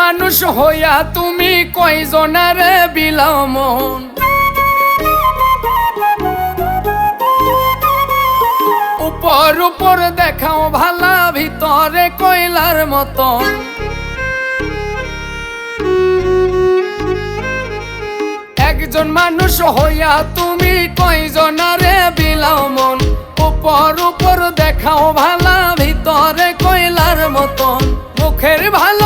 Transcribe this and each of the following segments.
মানুষ হইয়া তুমি কয়জনারে বিলাও উপর উপর দেখাও ভালা, ভিতরে কয়লার মতন। একজন মানুষ হইয়া তুমি কয়জনারে বিলাও উপর উপর দেখাও ভালা, ভিতরে কয়লার মতন। মুখের ভালোবাসা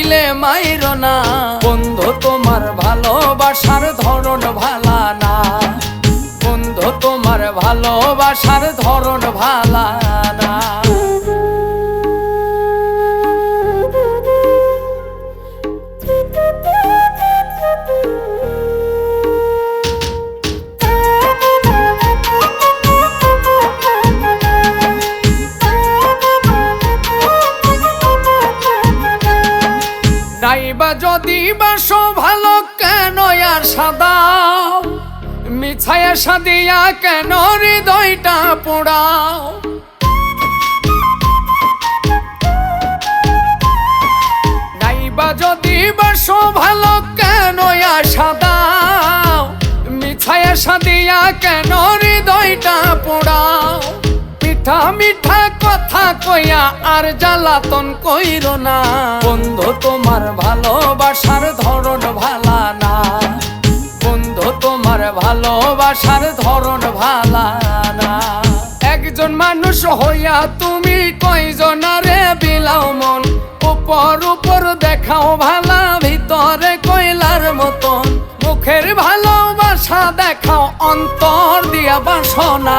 তিলে মাইর না। বন্ধু, তোমার ভালোবাসার ধরন ভালা না। বন্ধু, তোমার ভালোবাসার ধরন ভালা না। নাইবা যদি বাসো ভালো কেন আর সাদা? মিছায়া সাদিয়া কেন হৃদয়টা পোড়াও? যদি বাসো ভালো কেন আর সাদা? মিছায়া সাদিয়া কেন হৃদয়টা পোড়াও? মিঠা মিঠা কথা কইয়া আর জ্বালাতন কইর না। বন্ধু, তোমার ভালোবাসার ধরন ভালা না। বন্ধু, তোমার ভালোবাসার ধরন ভালা না। একজন মানুষ হইয়া তুমি কয়জনারে বিলাও মন? উপর উপর দেখাও ভালা, ভিতরে কয়লার মতন। মুখের ভালোবাসা দেখাও, অন্তর দিয়া বাসনা।